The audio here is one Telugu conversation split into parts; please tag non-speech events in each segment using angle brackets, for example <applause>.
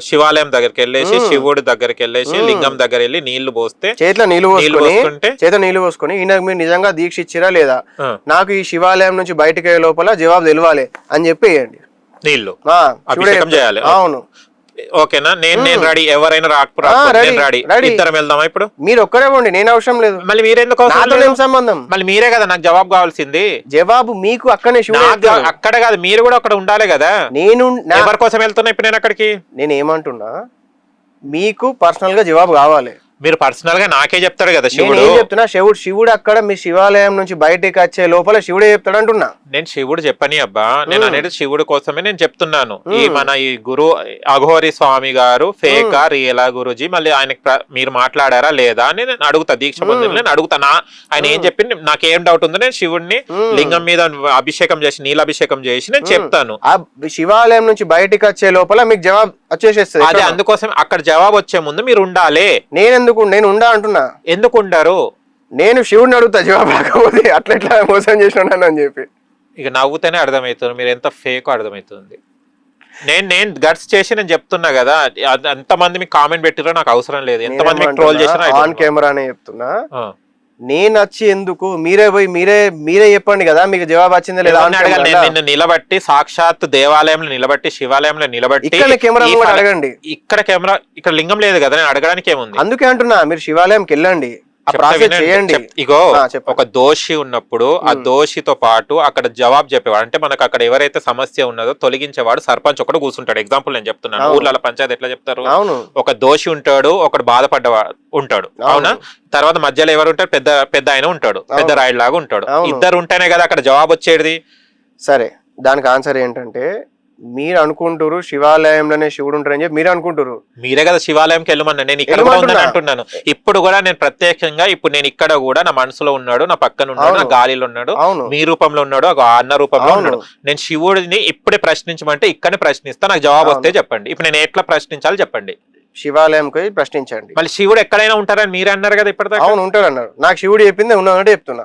శివాలయం దగ్గరికి వెళ్ళేసి. శివుడి దగ్గరికి వెళ్ళేసి. లింగం దగ్గర వెళ్ళి నీళ్ళు పోస్తే చేతిలో నీళ్ళు పోసుకుంటే? చేతిలో నీళ్ళు పోసుకొని ఈయనకు మీరు నిజంగా దీక్ష ఇచ్చిరా లేదా నాకు ఈ శివాలయం నుంచి బయటకు లోపల జవాబు తెలియాలి అని చెప్పి వేయండి నీళ్ళు. చేయాలి. అవును. ఓకేనా? నేను నేను రెడీ. ఎవరైనా రాకపో ఆ, ready, నేను రెడీ. ఇద్దరం వెళ్దామా ఇప్పుడు? మీరు ఒక్కరే పోండి నేను అవసరం లేదు. మళ్ళీ మీరెందుకు సంబంధం? మళ్ళీ మీరే కదా నాకు జవాబు కావాల్సింది. జవాబు మీకు చెప్తాడు. అక్కడ కాదు మీరు కూడా అక్కడ ఉండాలి కదా. నేను ఎవరి కోసం వెళ్తున్నా ఇప్పుడు నేను అక్కడికి? నేను ఏమంటున్నా? మీకు పర్సనల్గా జవాబు కావాలి. మీరు పర్సనల్గా నాకే చెప్తాడు కదా శివుడు. చెప్తున్నా? శివుడు శివుడు అక్కడ మీ శివాలయం నుంచి బయటకు వచ్చే లోపల శివుడే చెప్తాడు అంటున్నా. నేను శివుడు చెప్పని అబ్బా. నేను. అనేది శివుడు కోసమే నేను చెప్తున్నాను. ఈ. మన ఈ గురు అఘోరి స్వామి గారు ఫేకా రియలా గురుజీ మళ్ళీ ఆయనకి ప్ర- మీరు మాట్లాడారా లేదా అని నేను అడుగుతా దీక్ష పొందిన నేను అడుగుతానా ఆయన ఏం చెప్పింది? నాకేం డౌట్ ఉందో నేను శివుడిని. లింగం మీద అభిషేకం చేసి నీలాభిషేకం చేసి నేను చెప్తాను. ఆ శివాలయం నుంచి బయటకు వచ్చే లోపల మీకు జవాబు వచ్చేసేస్తుంది. అదే అందుకోసం అక్కడ జవాబు వచ్చే ముందు మీరు ఉండాలి. నేను ఎందుకు నేను ఉండా అంటున్నా. ఎందుకు ఉండరు? నేను శివుడిని అడుగుతా జవాబు రాకపోతే అట్లా ఎట్లా మోసం చేసినాను అని చెప్పి. ఇక నవ్వుతేనే అర్థమవుతుంది మీరు ఎంత ఫేక్ అర్థమవుతుంది. నేను నేను గట్స్ చేసి నేను చెప్తున్నా కదా ఎంతమంది మీకు కామెంట్ పెట్టిరో నాకు అవసరం లేదు. ఎంతమంది ట్రోల్ చేసినా ఆన్. కెమెరానే చెప్తున్నా. నేను వచ్చి ఎందుకు? మీరే పోయి మీరే మీరే చెప్పండి కదా మీకు జవాబు వచ్చిందా లేదా నిన్ను నిలబట్టి సాక్షాత్ దేవాలయంలో నిలబట్టి శివాలయంలో నిలబట్టి ఇక్కడ కెమెరా అడగండి. ఇక్కడ కెమెరా ఇక్కడ లింగం లేదు కదా నేను అడగడానికి ఏముంది? అందుకే అంటున్నా మీరు శివాలయంకి వెళ్ళండి. చేయండి. ఇగో. ఒక దోషి ఉన్నప్పుడు ఆ దోషితో పాటు అక్కడ జవాబు చెప్పేవాడు. అంటే మనకు అక్కడ ఎవరైతే సమస్య ఉన్నదో తొలగించేవాడు సర్పంచ్ ఒకడు కూర్చుంటాడు. ఎగ్జాంపుల్ నేను చెప్తున్నాను. ఊర్లలో పంచాయతీ ఎట్లా చెప్తారు? అవును. ఒక దోషి ఉంటాడు ఒకడు బాధపడ్డవాడు ఉంటాడు. అవును. తర్వాత మధ్యలో ఎవరు ఉంటారు? పెద్ద పెద్ద ఆయన ఉంటాడు. పెద్ద. రాయుడు లాగా ఉంటాడు. ఇద్దరు ఉంటేనే కదా అక్కడ జవాబు వచ్చేది? సరే. దానికి ఆన్సర్ ఏంటంటే మీరు అనుకుంటారు శివాలయంలోనే శివుడు ఉంటారని చెప్పి మీరు అనుకుంటారు మీరే కదా శివాలయంకి వెళ్ళమన్నా. నేను ఇక్కడ కూడా. అంటున్నాను. ఇప్పుడు కూడా నేను ప్రత్యక్షంగా ఇప్పుడు నేను ఇక్కడ కూడా నా మనసులో ఉన్నాడు నా పక్కన ఉన్నాడు నా. గాలిలో ఉన్నాడు మీ రూపంలో ఉన్నాడు ఒక అన్న రూపంలో. ఉన్నాడు. నేను శివుడిని ఇప్పుడే ప్రశ్నించమంటే ఇక్కడే ప్రశ్నిస్తా నాకు జవాబు వస్తే చెప్పండి. ఇప్పుడు నేను ఎట్లా ప్రశ్నించాలి చెప్పండి. శివాలయంకి ప్రశ్నించండి. మళ్ళీ శివుడు ఎక్కడైనా ఉంటారని మీరే అన్నారు కదా ఇప్పటిదాకా? అవును ఉంటాడు అన్నారు నాకు శివుడు చెప్పింది ఉన్నదంటే చెప్తున్నా.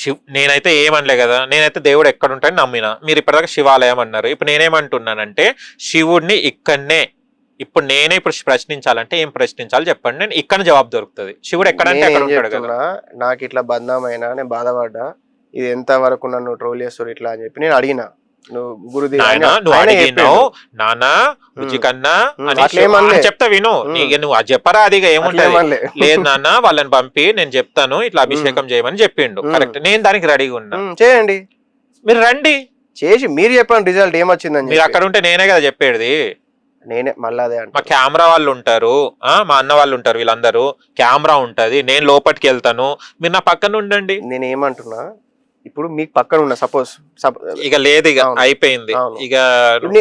శివ్ నేనైతే ఏమనలే కదా నేనైతే దేవుడు ఎక్కడ ఉంటాడని నమ్మిన. మీరు ఇప్పటిదాకా శివాలయం అన్నారు. ఇప్పుడు నేనేమంటున్నానంటే శివుడిని ఇక్కడనే ఇప్పుడు నేనే ఇప్పుడు ప్రశ్నించాలంటే ఏం ప్రశ్నించాలి చెప్పండి. నేను ఇక్కడ జవాబు దొరుకుతుంది. శివుడు ఎక్కడంటే ఉంటాడు కదా. చెప్తున్నా నాకు ఇట్లా బంధమైనా నేను బాధపడ్డా ఇది ఎంత వరకు నన్ను ట్రోల్ చేస్తారు ఇట్లా అని చెప్పి నేను అడిగిన. గురుదేవ్ ఆయన- నువ్వు అడిగినావు. నానా కన్నా అని చెప్తా విను. నువ్వు అది చెప్పరా అది ఏముంటది. లేదు నాన్న వాళ్ళని పంపి నేను చెప్తాను ఇట్లా అభిషేకం చేయమని చెప్పిండు. కరెక్ట్. నేను దానికి రెడీగా ఉన్నా. చేయండి. మీరు రండి. చేసి మీరు చెప్పండి రిజల్ట్ ఏమొచ్చిందని మీరు. అక్కడ ఉంటే నేనే కదా చెప్పేది. నేనే మళ్ళీ అదే మా కెమెరా వాళ్ళు ఉంటారు ఆ మా అన్న వాళ్ళు ఉంటారు వీళ్ళందరూ. కెమెరా ఉంటది. నేను లోపలికి వెళ్తాను. మీరు నా పక్కన ఉండండి. నేను ఏమంటున్నా? ఇప్పుడు మీకు పక్కన ఉన్నా సపోజ్ ఇక లేదు ఇక. అయిపోయింది. ఇక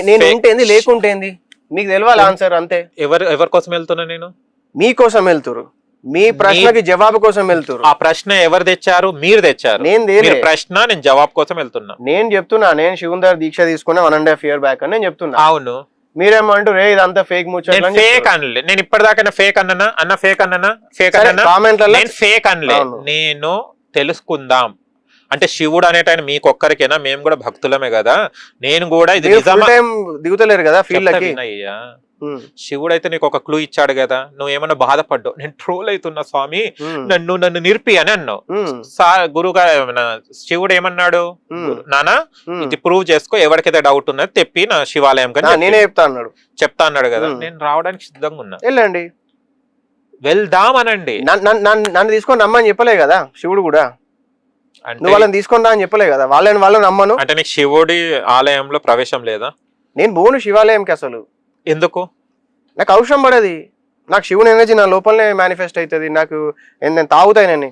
నేను ఉంటేంది లేకుంటేంది మీకు తెలియాలి ఆన్సర్ అంతే? ఎవరు ఎవరి కోసం వెళ్తున్నా నేను? మీకోసం వెళ్తురు మీ ప్రశ్నకి జవాబు కోసం వెళ్తురు ఆ ప్రశ్న ఎవరు తెచ్చారు? మీరు తెచ్చారు. నేను ప్రశ్న నేను జవాబు కోసం వెళ్తున్నా. నేను చెప్తున్నా నేను శివుందర్ దీక్ష తీసుకున్నా one and half year back అని నేను చెప్తున్నా. అవును. మీరేమో అంటూ రే ఇదంతా ఫేక్ ఫేక్. అనలే. నేను ఇప్పటిదాకా ఫేక్ అన్ననా? అన్న ఫేక్ అన్ననా? ఫేక్ సరే అన్ననా? కామెంట్లలో నేను ఫేక్ అనలే. నేను తెలుసుకుందాం. అంటే శివుడు అనేటాయన మీకొక్కరికేనా? మేము కూడా భక్తులమే కదా. నేను కూడా ఇది ఫుల్ దిగుతలేరు కదా వినయ్యా. ఉమ్, శివుడు అయితే నీకు ఒక క్లూ ఇచ్చాడు కదా. నువ్వు ఏమన్నా బాధపడ్డావు? నేను ట్రోల్ అవుతున్నా స్వామి. నన్ను నన్ను నిరిపి అని అన్నావు. ఉమ్, సా గురుగా శివుడు ఏమన్నాడు నానా. ఇది ప్రూవ్ చేసుకో ఎవరికైతే డౌట్ ఉన్నది తెప్పి నా శివాలయం కానీ నేనే చెప్తా అన్నాడు. చెప్తా అన్నాడు కదా. నేను రావడానికి సిద్ధంగా ఉన్నా. వెళ్ళండి. వెళ్దాం అనండి నన్ను- తీసుకొని రమ్మని చెప్పలే కదా శివుడు కూడా. నువ్వు వాళ్ళని తీసుకొని రా అని చెప్పలే కదా. వాళ్ళని వాళ్ళని నమ్మను. అంటే నీకు శివుడి ఆలయంలో ప్రవేశం లేదా? నేను పోను శివాలయంకి అసలు. ఎందుకు? నాకు అవసరం పడది. నాకు శివుని ఎనర్జీ నా లోపలనే మేనిఫెస్ట్ అవుతుంది నాకు నేను నేను తాగుతాయినని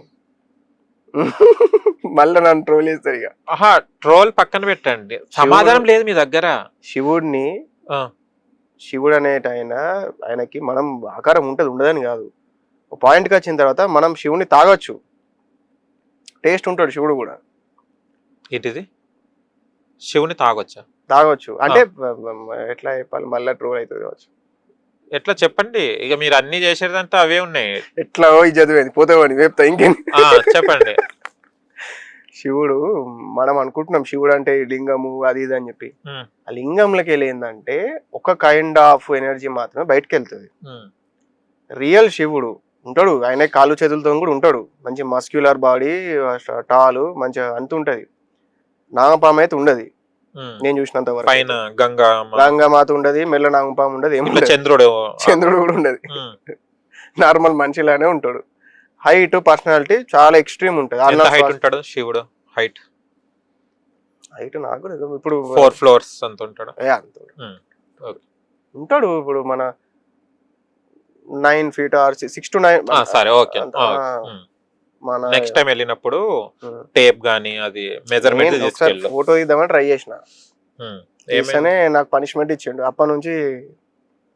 <laughs> మళ్ళీ నన్ను ట్రోల్ చేస్తారు ఇక. ఆహా ట్రోల్ పక్కన పెట్టండి. సమాధానం లేదు మీ దగ్గర. శివుడిని శివుడు అనేట ఆయన ఆయనకి మనం ఆకారం ఉంటది ఉండదని కాదు. పాయింట్కి వచ్చిన తర్వాత మనం శివుని తాగొచ్చు. టేస్ట్ ఉంటాడు శివుడు కూడా. ఏంటిది? శివుని తాగొచ్చా? తాగొచ్చు. అంటే ఎట్లా చెప్పాలి? మళ్ళీ ట్రోల్ అవుతుంది కావచ్చు. ఎట్లా చెప్పండి? ఇక మీరు అన్ని చేసేదంతా అవే ఉన్నాయి. ఎట్లా? ఇది చదివేది. పోతావని వేపుతా ఇంకేం. చెప్పండి. <laughs> శివుడు మనం అనుకుంటున్నాం శివుడు అంటే లింగము అది ఇది అని చెప్పి. ఆ లింగంలోకి వెళ్ళి ఏంటంటే ఒక కైండ్ ఆఫ్ ఎనర్జీ మాత్రమే బయటకు వెళ్తుంది. రియల్ శివుడు ఉంటాడు. ఆయన కాలు చేతులతో కూడా ఉంటాడు. మంచి మస్క్యులర్ బాడీ టాలు మంచిగా అంత ఉంటది. నాగపాము అయితే ఉండదు. నేను చూసినంత వరకు పైన గంగా గంగామాత ఉండదు మెల్ల నాగపాము ఉండదు ఏముండదు చంద్రుడు చంద్రుడు కూడా ఉండదు. నార్మల్ మనిషిలానే ఉంటాడు. హైట్ పర్సనాలిటీ చాలా ఎక్స్ట్రీమ్ ఉంటుంది. హైట్ ఉంటాడు శివుడు? హైట్ హైట్ నాకు. ఇప్పుడు ఫోర్ ఫ్లోర్స్ అంత ఉంటాడు? అంత. ఉంటాడు ఇప్పుడు మన nine feet or six to nine సరే ఓకే. మన నెక్స్ట్ టైం వెళ్ళినప్పుడు. టేప్ గానీ అది మెజర్మెంట్ ఫోటో తీద్దామని ట్రై చేసిన. చేస్తేనే నాకు పనిష్మెంట్ ఇచ్చిండు. అప్పటి నుంచి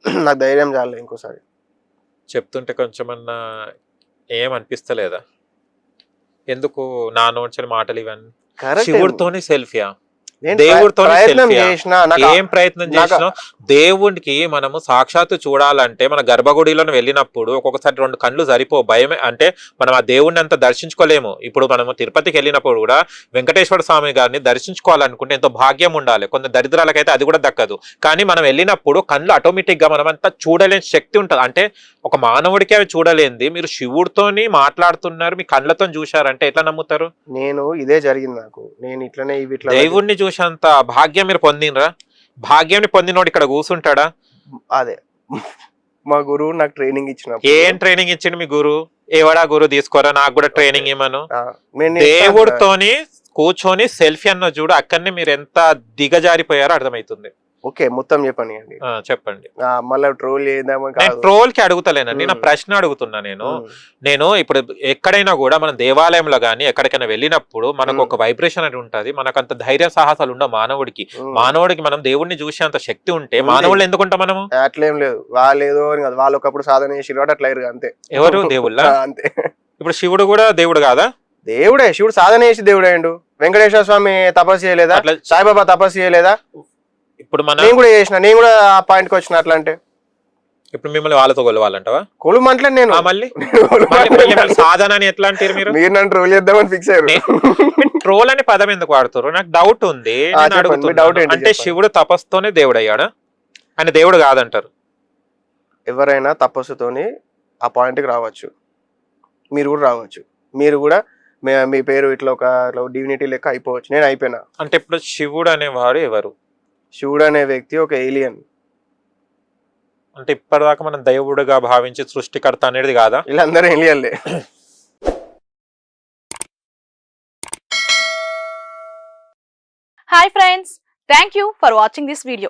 <clears throat> నాకు ధైర్యం చాలే ఇంకోసారి. చెప్తుంటే కొంచెం అన్నా ఏం అనిపిస్తలేదా? ఎందుకు నా నోట్స్ మాటలు ఇవన్నీ? శివుడితోని సెల్ఫియా? నాకు ఏం ప్రయత్నం చేసినా దేవుడికి మనము సాక్షాత్తు చూడాలంటే మన గర్భగుడిలో వెళ్ళినప్పుడు ఒక్కొక్కసారి రెండు కళ్ళు సరిపో భయమే. అంటే మనం ఆ దేవుడిని అంత దర్శించుకోలేము. ఇప్పుడు మనము తిరుపతికి వెళ్ళినప్పుడు కూడా వెంకటేశ్వర స్వామి గారిని దర్శించుకోవాలనుకుంటే ఎంతో భాగ్యం ఉండాలి. కొంత దరిద్రాలకైతే అది కూడా దక్కదు. కానీ మనం వెళ్ళినప్పుడు కళ్ళు ఆటోమేటిక్గా మనం అంతా చూడలేని శక్తి ఉంటుంది. అంటే ఒక మానవుడికి అవి చూడలేంది. మీరు శివుడితోని మాట్లాడుతున్నారు మీ కళ్ళతో చూశారంటే ఎట్లా నమ్ముతారు? నేను ఇదే జరిగింది నాకు. నేను ఇట్లనే ఇవి ఇట్లా దేవుణ్ణి చూసేంత భాగ్యం మీరు పొందినరా భాగ్యాన్ని పొందినోడు ఇక్కడ కూర్చుంటాడా అదే. మా గురువు నాకు ట్రైనింగ్ ఇచ్చిన ఏం ట్రైనింగ్ ఇచ్చిండు మీ గురు ఏవడా గురు తీసుకోరా? నాకు కూడా ట్రైనింగ్ ఇవ్వను దేవుడు దేవుడితోని కూర్చొని సెల్ఫీ అన్న చూడు అక్కడనే మీరు ఎంత దిగజారిపోయారో అర్థమవుతుంది. ఓకే మొత్తం చెప్పండి. చెప్పండి మళ్ళీ ట్రోల్ ట్రోల్కి అడుగుతలేనండి నా. ప్రశ్న అడుగుతున్నా నేను. నేను ఇప్పుడు ఎక్కడైనా కూడా మనం దేవాలయంలో గానీ ఎక్కడికైనా వెళ్ళినప్పుడు మనకు. ఒక వైబ్రేషన్ అనేది ఉంటది మనకు అంత ధైర్య సాహసాలు ఉండవు మానవుడికి. మానవుడికి మనం దేవుడిని చూసేంత శక్తి ఉంటే. మానవుళ్ళు ఎందుకుంటాం మనము? అట్లేం లేదు. వాళ్ళు ఏదో అని కాదు. వాళ్ళు ఒకప్పుడు సాధన చేసి అట్లా అంతే. ఎవరు? దేవుళ్ళ? అంతే. ఇప్పుడు శివుడు కూడా దేవుడు కాదా? దేవుడే. శివుడు సాధన చేసి దేవుడు అయ్యిండు. వెంకటేశ్వర స్వామి తపస్సు చేయలేదా? సాయిబాబా తపస్సు చేయలేదా? ఇప్పుడు మన నేను కూడా చేసిన నేను కూడా ఆ పాయింట్కి వచ్చిన అట్లా అంటే ఇప్పుడు మిమ్మల్ని వాళ్ళతో కొలవాలంటవా? కొలుమంటలే నేను. ఆ, మళ్ళీ? నేను మళ్ళీ సాధన అని ఎట్లా అంటారు మీరు? మీరు నన్ను ట్రోల్ చేద్దామని ఫిక్స్ అయ్యారు. ట్రోల్ అనే పదం ఎందుకు వాడుతారు నాకు డౌట్ ఉంది. ఆ, నేను చెప్పండి, మీ doubt అడుగుతున్నాను. ఏంటి? అంటే చెప్పండి. శివుడు తపస్సుతోనే దేవుడు అయ్యాడా ఆయన దేవుడు కాదంటారు. ఎవరైనా తపస్సుతోని ఆ point కి రావచ్చు. మీరు కూడా రావచ్చు. మీరు కూడా మీ- మీ పేరు ఇట్లా ఒక డివినిటీ లెక్క అయిపోవచ్చు. నేను అయిపోయినా. అంటే ఇప్పుడు శివుడు అనేవాడు ఎవరు? శివుడు అనే వ్యక్తి ఒక ఏలియన్ అంటే ఇప్పటిదాకా మనం దేవుడుగా భావించి సృష్టికర్త అనేది కాదా? వీళ్ళందరూ ఏలియన్లే hi friends thank you for watching this video